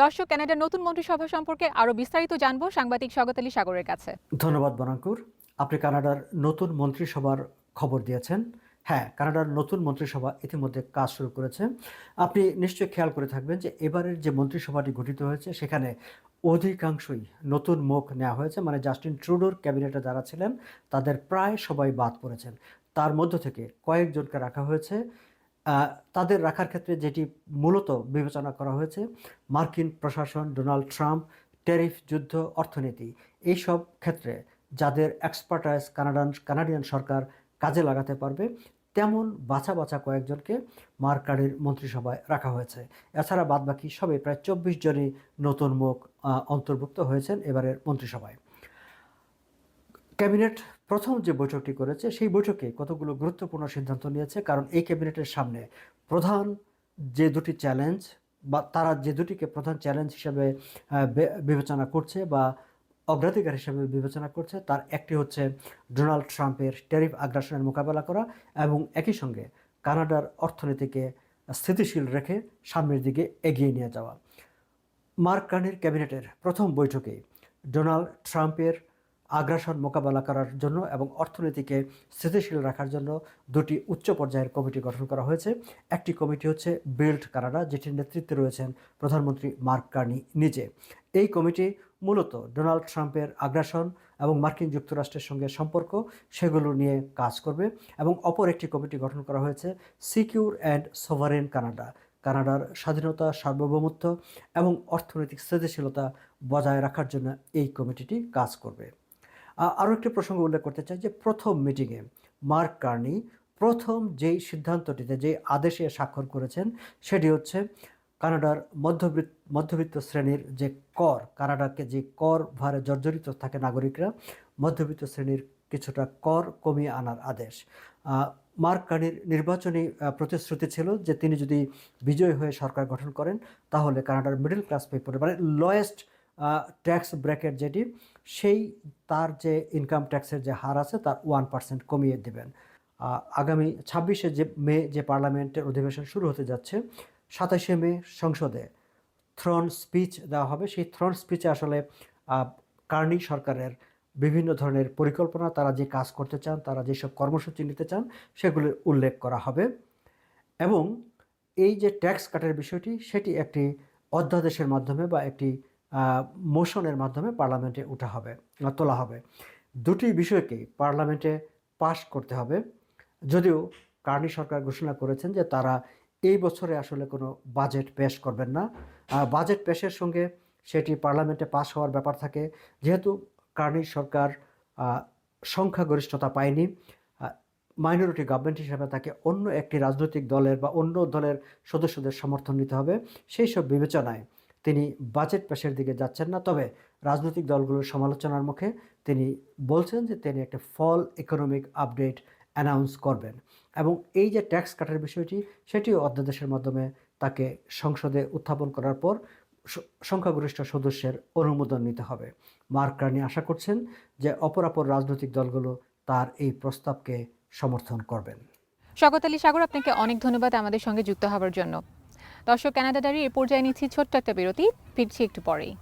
দর্শক, কানাডার নতুন মন্ত্রিসভা সম্পর্কে আরও বিস্তারিত জানব সাংবাদিক স্বাগত আলী সাগরের কাছে। ধন্যবাদ বনাঙ্কুর। আপনি কানাডার নতুন মন্ত্রিসভার খবর দিয়েছেন। হ্যাঁ কানাডার নতুন মন্ত্রিসভা ইতিমধ্যে কাজ শুরু করেছে। আপনি নিশ্চয়ই খেয়াল করে থাকবেন যে এবারের যে মন্ত্রিসভাটি গঠিত হয়েছে, সেখানে অধিকাংশই নতুন মুখ নেওয়া হয়েছে। মানে জাস্টিন ট্রুডোর ক্যাবিনেটে যারা ছিলেন, তাদের প্রায় সবাই বাদ পড়েছেন। তার মধ্য থেকে কয়েকজনকে রাখা হয়েছে। তাদের রাখার ক্ষেত্রে যেটি মূলত বিবেচনা করা হয়েছে, মার্কিন প্রশাসন ডোনাল্ড ট্রাম্প ট্যারিফ যুদ্ধ, অর্থনীতি, এইসব ক্ষেত্রে যাদের এক্সপার্টাইজ কানাডান, কানাডিয়ান সরকার কাজে লাগাতে পারবে, তেমন বাছা বাছা কয়েকজনকে মার্কারির মন্ত্রিসভায় রাখা হয়েছে। এছাড়া বাদবাকি সবে প্রায় চব্বিশ জনই নতুন মুখ অন্তর্ভুক্ত হয়েছেন এবারের মন্ত্রিসভায়। ক্যাবিনেট প্রথম যে বৈঠকটি করেছে, সেই বৈঠকে কতগুলো গুরুত্বপূর্ণ সিদ্ধান্ত নিয়েছে? কারণ এই ক্যাবিনেটের সামনে প্রধান যে দুটি চ্যালেঞ্জ বা তারা যে দুটিকে প্রধান চ্যালেঞ্জ হিসেবে বিবেচনা করছে বা অগ্রাধিকার হিসেবে বিবেচনা করছে, তার একটি হচ্ছে ডোনাল্ড ট্রাম্পের ট্যারিফ আগ্রাসনের মোকাবেলা করা এবং একই সঙ্গে কানাডার অর্থনীতিকে স্থিতিশীল রেখে সামনের দিকে এগিয়ে নিয়ে যাওয়া। মার্ক কার্নির ক্যাবিনেটের প্রথম বৈঠকে ডোনাল্ড ট্রাম্পের আগ্রাসন মোকাবেলা করার জন্য এবং অর্থনীতিকে স্থিতিশীল রাখার জন্য দুটি উচ্চ পর্যায়ের কমিটি গঠন করা হয়েছে। একটি কমিটি হচ্ছে বিল্ড কানাডা, যেটির নেতৃত্বে রয়েছেন প্রধানমন্ত্রী মার্ক কার্নি নিজে। এই কমিটি মূলত ডোনাল্ড ট্রাম্পের আগ্রাসন এবং মার্কিন যুক্তরাষ্ট্রের সঙ্গে সম্পর্ক সেগুলো নিয়ে কাজ করবে এবং অপর একটি কমিটি গঠন করা হয়েছে সিকিউর অ্যান্ড সোভারেন কানাডা। কানাডার স্বাধীনতা, সার্বভৌমত্ব এবং অর্থনৈতিক স্থিতিশীলতা বজায় রাখার জন্য এই কমিটিটি কাজ করবে। আরও একটি প্রসঙ্গ উল্লেখ করতে চাই যে প্রথম মিটিংয়ে মার্ক কার্নি প্রথম যেই সিদ্ধান্তটিতে যে আদেশে স্বাক্ষর করেছেন সেটি হচ্ছে কানাডার মধ্যবিত্ত মধ্যবিত্ত শ্রেণির যে কর, কানাডাকে যে কর ভারে জর্জরিত থাকে নাগরিকরা, মধ্যবিত্ত শ্রেণির কিছুটা কর কমিয়ে আনার আদেশ। মার্ক কার্নির নির্বাচনী প্রতিশ্রুতি ছিল যে তিনি যদি বিজয়ী হয়ে সরকার গঠন করেন, তাহলে কানাডার মিডল ক্লাস পিপল মানে লয়েস্ট ট্যাক্স ব্র্যাকেট যেটি, সেই তার যে ইনকাম ট্যাক্সের যে হার আছে, তার ওয়ান পার্সেন্ট কমিয়ে দেবেন। আগামী ছাব্বিশে যে মে যে পার্লামেন্টের অধিবেশন শুরু হতে যাচ্ছে, সাতাশে মে সংসদে থ্রন স্পিচ দেওয়া হবে। সেই থ্রন স্পিচে আসলে কার্নি সরকারের বিভিন্ন ধরনের পরিকল্পনা, তারা যে কাজ করতে চান, তারা যেসব কর্মসূচি নিতে চান, সেগুলির উল্লেখ করা হবে। এবং এই যে ট্যাক্স কাটের বিষয়টি, সেটি একটি অধ্যাদেশের মাধ্যমে বা একটি মোশনের মাধ্যমে পার্লামেন্টে উঠা হবে তোলা হবে। দুটি বিষয়কেই পার্লামেন্টে পাশ করতে হবে। যদিও কার্নি সরকার ঘোষণা করেছেন যে তারা এই বছরে আসলে কোনো বাজেট পেশ করবেন না। বাজেট পেশের সঙ্গে সেটি পার্লামেন্টে পাশ হওয়ার ব্যাপার থাকে। যেহেতু কার্নি সরকার সংখ্যাগরিষ্ঠতা পায়নি মাইনরিটি গভর্নমেন্ট হিসাবে তাকে অন্য একটি রাজনৈতিক দলের বা অন্য দলের সদস্যদের সমর্থন নিতে হবে। সেই সব বিবেচনায় তিনি বাজেট পেশের দিকে যাচ্ছেন না। তবে রাজনৈতিক দলগুলোর সমালোচনার মুখে তিনি বলছেন যে তিনি একটা ফল ইকোনমিক আপডেট অ্যানাউন্স করবেন এবং এই যে ট্যাক্স কাটার বিষয়টি, সেটিও অধ্যাদেশের মাধ্যমে তাকে সংসদে উত্থাপন করার পর সংখ্যাগরিষ্ঠ সদস্যের অনুমোদন নিতে হবে। মার্ক রানি আশা করছেন যে অপরাপর রাজনৈতিক দলগুলো তার এই প্রস্তাবকে সমর্থন করবেন। স্বাগত আলী সাগর, আপনাকে অনেক ধন্যবাদ আমাদের সঙ্গে যুক্ত হওয়ার জন্য। দর্শক কানাডা ডায়েরি এ পর্যায়ে নিচ্ছি ছোট্ট একটা বিরতি ফিরছি একটু পরেই।